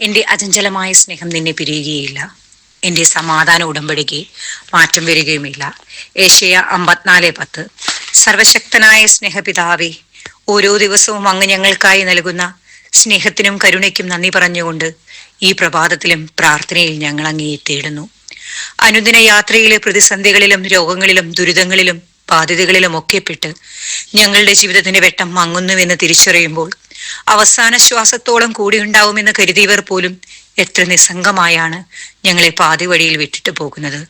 എന്റെ അചഞ്ചലമായ സ്നേഹം നിന്നെ പിരിയുകയില്ല. എന്റെ സമാധാന ഉടമ്പടിക്ക് മാറ്റം വരികയുമില്ല. ഏഷ്യ അമ്പത്തിനാല് പത്ത്. സർവശക്തനായ സ്നേഹപിതാവെ ഓരോ ദിവസവും അങ്ങ് ഞങ്ങൾക്കായി നൽകുന്ന സ്നേഹത്തിനും കരുണയ്ക്കും നന്ദി പറഞ്ഞുകൊണ്ട് ഈ പ്രഭാതത്തിലും പ്രാർത്ഥനയിൽ ഞങ്ങൾ അങ്ങേ തേടുന്നു. അനുദിന യാത്രയിലെ പ്രതിസന്ധികളിലും രോഗങ്ങളിലും ദുരിതങ്ങളിലും ബാധ്യതകളിലും ഒക്കെ പെട്ട് ഞങ്ങളുടെ ജീവിതത്തിന്റെ വെട്ടം മങ്ങുന്നുവെന്ന് തിരിച്ചറിയുമ്പോൾ അവസാന ശ്വാസത്തോളം കൂടി ഉണ്ടാവുമെന്ന് കരുതിയവർ പോലും എത്ര നിസ്സംഗമായാണ് ഞങ്ങളെ പാതി വഴിയിൽ വിട്ടിട്ട് പോകുന്നത്.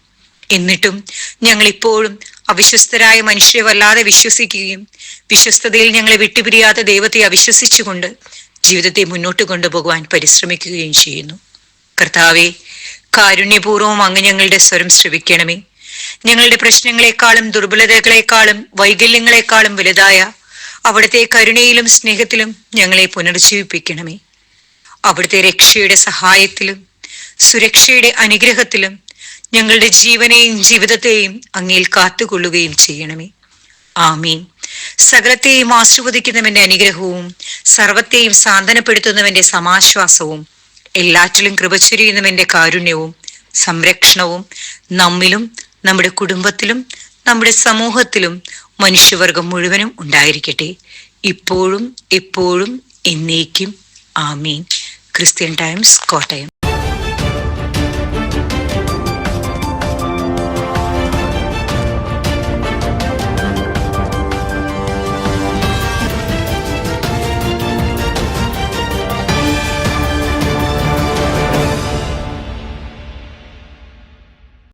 എന്നിട്ടും ഞങ്ങൾ ഇപ്പോഴും അവിശ്വസ്തരായ മനുഷ്യരെ വല്ലാതെ വിശ്വസിക്കുകയും വിശ്വസ്തതയിൽ ഞങ്ങളെ വിട്ടുപിരിയാത്ത ദൈവത്തെ അവിശ്വസിച്ചുകൊണ്ട് ജീവിതത്തെ മുന്നോട്ട് കൊണ്ടുപോകുവാൻ പരിശ്രമിക്കുകയും ചെയ്യുന്നു. കർത്താവെ കാരുണ്യപൂർവം അങ്ങ് ഞങ്ങളുടെ സ്വരം ശ്രവിക്കണമേ. ഞങ്ങളുടെ പ്രശ്നങ്ങളെക്കാളും ദുർബലതകളെക്കാളും വൈകല്യങ്ങളെക്കാളും വലുതായ അവിടുത്തെ കരുണയിലും സ്നേഹത്തിലും ഞങ്ങളെ പുനർജീവിപ്പിക്കണമേ അവിടുത്തെ രക്ഷയുടെ സഹായത്തിലും സുരക്ഷയുടെ അനുഗ്രഹത്തിലും ഞങ്ങളുടെ ജീവനെയും ജീവിതത്തെയും അങ്ങയിൽ കാത്തുകൊള്ളുകയും ചെയ്യണമേ. ആമീൻ. സകലത്തെയും ആസ്വദിക്കുന്നവന്റെ അനുഗ്രഹവും സർവത്തെയും സാന്ത്വനപ്പെടുത്തുന്നവന്റെ സമാശ്വാസവും എല്ലാറ്റിലും കൃപ ചൊരിയുന്നവന്റെ കാരുണ്യവും സംരക്ഷണവും നമ്മിലും നമ്മുടെ കുടുംബത്തിലും നമ്മുടെ സമൂഹത്തിലും മനുഷ്യവർഗം മുഴുവനും ഉണ്ടായിരിക്കട്ടെ. ഇപ്പോഴും എപ്പോഴും എന്നേക്കും ആമീൻ. Christian times Kottayam.